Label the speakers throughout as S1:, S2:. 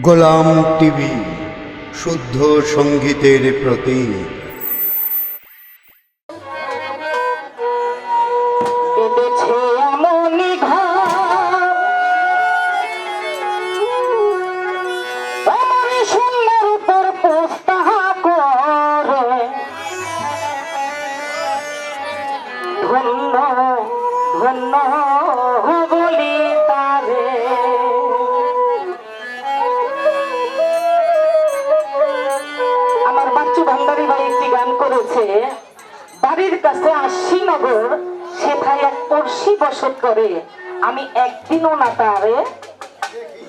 S1: গোলাম TV শুদ্ধ সঙ্গীতের প্রতীক।
S2: বাড়ির কাছে আশিনগর সেথায় এক পড়শি বসত করে। আমি একদিনও না তারে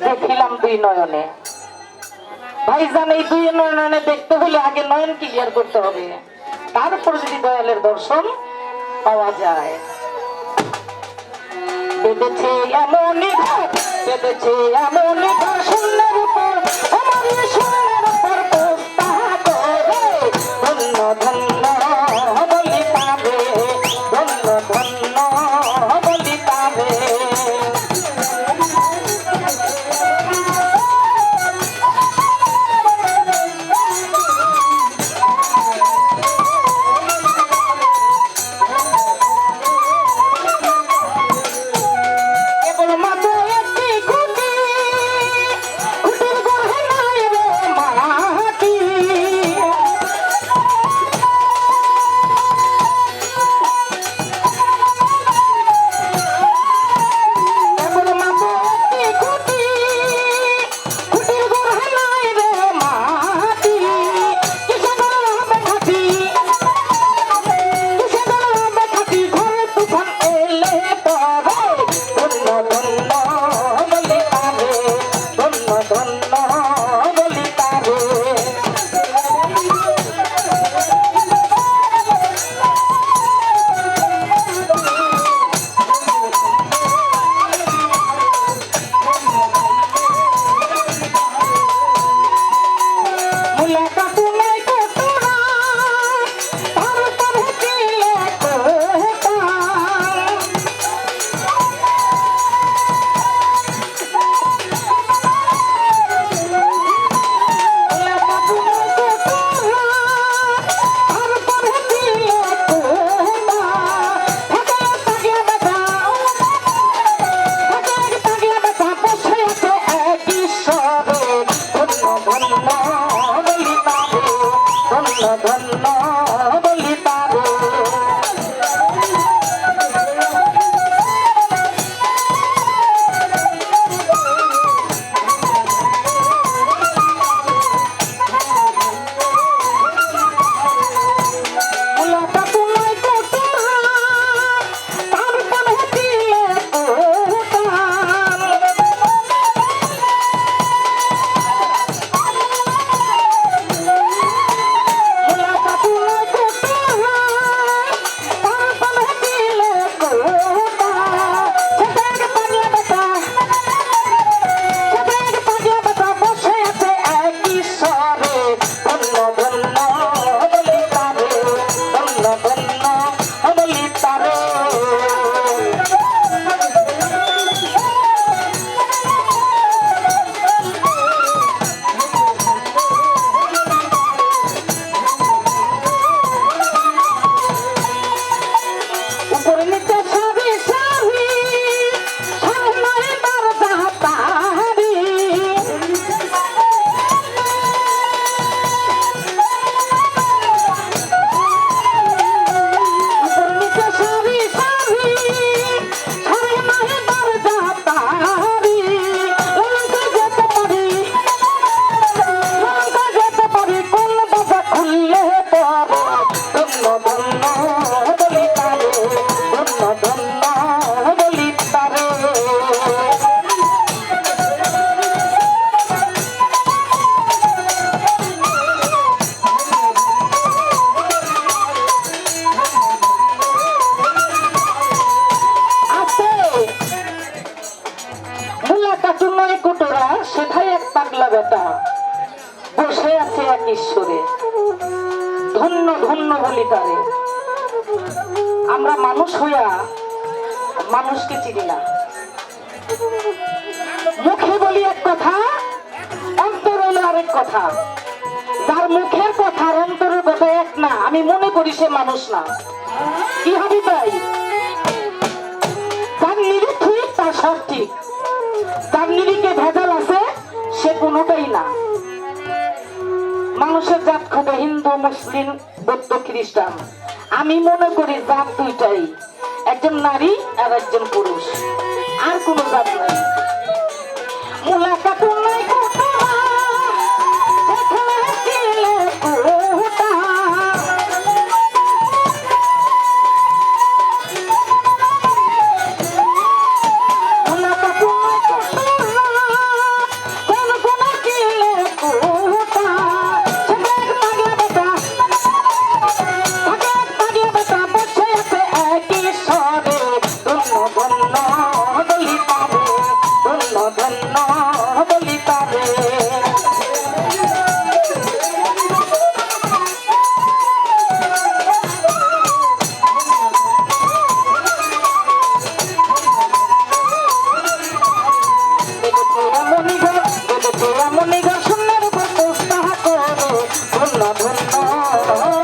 S2: দেখিলাম দুই নয়নে। ভাইজান, এই দুই নয়নে দেখতে হলে আগে নয়ন ক্লিয়ার করতে হবে। তারপর যদি দয়ালের দর্শন পাওয়া যায়। বেঁধেছে এমনই ঘর বেঁধেছে এমনই ঘর ধন্য তারে। আমরা মানুষ হইয়া মানুষকে চিনি না। মুখে বলি এক কথা কথা। যার মুখের কথা অন্তরের কথা এক না, আমি মনে করি সে মানুষ না। কি হবে তাই? যার নিরিখ ঠিক তার সব নিরিখে ভেজাল আছে, সে কোনোটাই না। মানুষের জাত খাবে হিন্দু, মুসলিম, বৌদ্ধ, খ্রিস্টান। আমি মনে করি জাত দুইটাই, একজন নারী আর একজন পুরুষ। আর কোনো জাত নাই। মূলা Oh, oh, oh.